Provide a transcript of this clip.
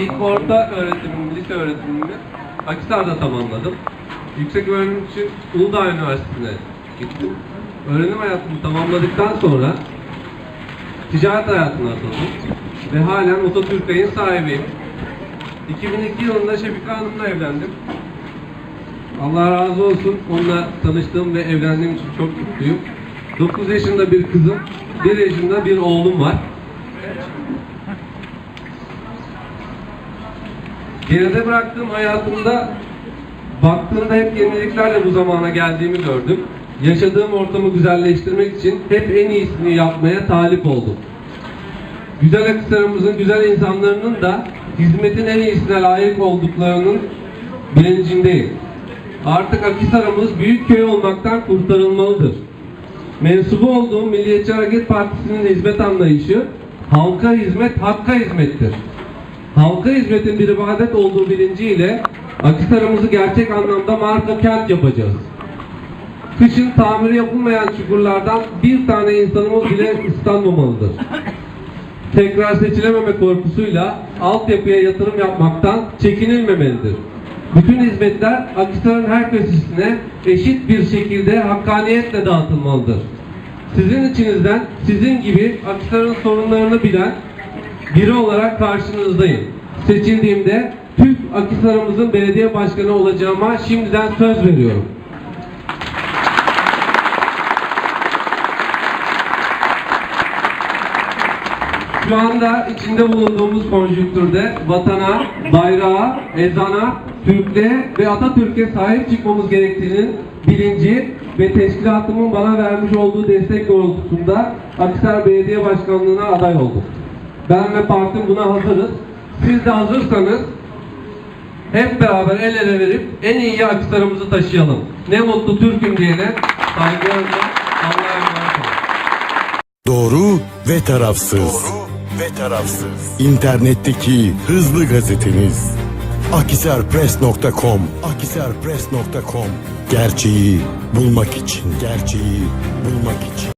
İlk orta öğretimimi, lise öğretimimi Akhisar'da tamamladım. Yüksek öğrenim için Uludağ Üniversitesi'ne gittim. Öğrenim hayatımı tamamladıktan sonra ticaret hayatına atıldım. Ve halen Ototürk'ün sahibiyim. 2002 yılında Şefika Hanım'la evlendim. Allah razı olsun. Onunla tanıştığım ve evlendiğim için çok mutluyum. 9 yaşında bir kızım, 1 yaşında bir oğlum var. Geride bıraktığım hayatımda baktığımda hep yeniliklerle bu zamana geldiğimi gördüm. Yaşadığım ortamı güzelleştirmek için hep en iyisini yapmaya talip oldum. Güzel Akhisar'ımızın güzel insanlarının da hizmetin en iyisine layık olduklarının bilincindeyim. Artık Akhisar'ımız büyük köy olmaktan kurtarılmalıdır. Mensubu olduğum Milliyetçi Hareket Partisi'nin hizmet anlayışı halka hizmet, hakka hizmettir. Halka hizmetin bir ibadet olduğu bilinciyle Akhisar'ımızı gerçek anlamda marka kent yapacağız. Kışın tamiri yapılmayan çukurlardan bir tane insanımız bile ıslanmamalıdır. Tekrar seçilememe korkusuyla altyapıya yatırım yapmaktan çekinilmemelidir. Bütün hizmetler Akhisar'ın her köşesine eşit bir şekilde hakkaniyetle dağıtılmalıdır. Sizin içinizden sizin gibi Akhisar'ın sorunlarını bilen biri olarak karşınızdayım. Seçildiğimde TÜF Akhisar'ımızın belediye başkanı olacağıma şimdiden söz veriyorum. Şu anda içinde bulunduğumuz konjüktürde vatana, bayrağa, ezana, Türklüğe ve Atatürk'e sahip çıkmamız gerektiğinin bilinci ve teşkilatımın bana vermiş olduğu destek doğrultusunda Akhisar Belediye Başkanlığı'na aday oldum. Ben ve partim buna hazırız. Siz de hazırsanız hep beraber el ele verip en iyi Akhisar'ımızı taşıyalım. Ne mutlu Türk'üm diyene saygılarımla Allah'a emanet olun. Doğru ve tarafsız. Doğru ve tarafsız. İnternetteki hızlı gazeteniz. Akisarpress.com Akisarpress.com Gerçeği bulmak için, gerçeği bulmak için.